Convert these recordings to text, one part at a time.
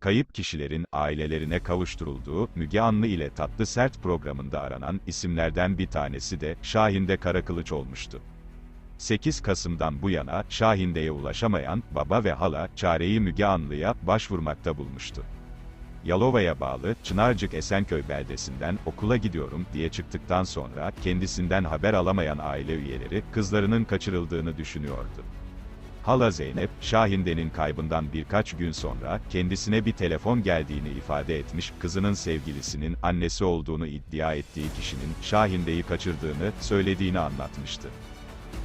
kayıp kişilerin ailelerine kavuşturulduğu Müge Anlı ile Tatlı Sert programında aranan isimlerden bir tanesi de Şahinde Karakılıç olmuştu. 8 Kasım'dan bu yana Şahinde'ye ulaşamayan baba ve hala çareyi Müge Anlı'ya başvurmakta bulmuştu. Yalova'ya bağlı Çınarcık Esenköy beldesinden okula gidiyorum diye çıktıktan sonra kendisinden haber alamayan aile üyeleri kızlarının kaçırıldığını düşünüyordu. Hala Zeynep, Şahinde'nin kaybından birkaç gün sonra kendisine bir telefon geldiğini ifade etmiş, kızının sevgilisinin annesi olduğunu iddia ettiği kişinin Şahinde'yi kaçırdığını söylediğini anlatmıştı.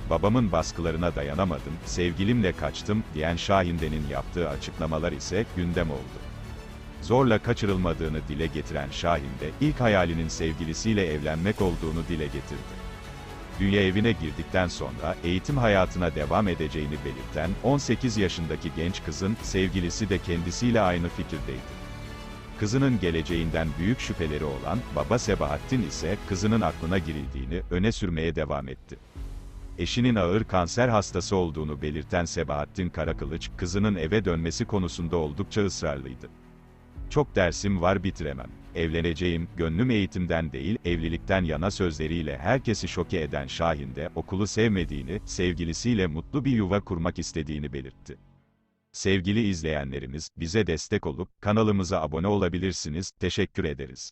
Babamın baskılarına dayanamadım, sevgilimle kaçtım diyen Şahinde'nin yaptığı açıklamalar ise gündem oldu. Zorla kaçırılmadığını dile getiren Şahinde, ilk hayalinin sevgilisiyle evlenmek olduğunu dile getirdi. Dünya evine girdikten sonra eğitim hayatına devam edeceğini belirten 18 yaşındaki genç kızın sevgilisi de kendisiyle aynı fikirdeydi. Kızının geleceğinden büyük şüpheleri olan baba Sebahattin ise kızının aklına girildiğini öne sürmeye devam etti. Eşinin ağır kanser hastası olduğunu belirten Sebahattin Karakılıç, kızının eve dönmesi konusunda oldukça ısrarlıydı. Çok dersim var bitiremem. Evleneceğim, gönlüm eğitimden değil, evlilikten yana sözleriyle herkesi şoke eden Şahin de okulu sevmediğini, sevgilisiyle mutlu bir yuva kurmak istediğini belirtti. Sevgili izleyenlerimiz, bize destek olup kanalımıza abone olabilirsiniz. Teşekkür ederiz.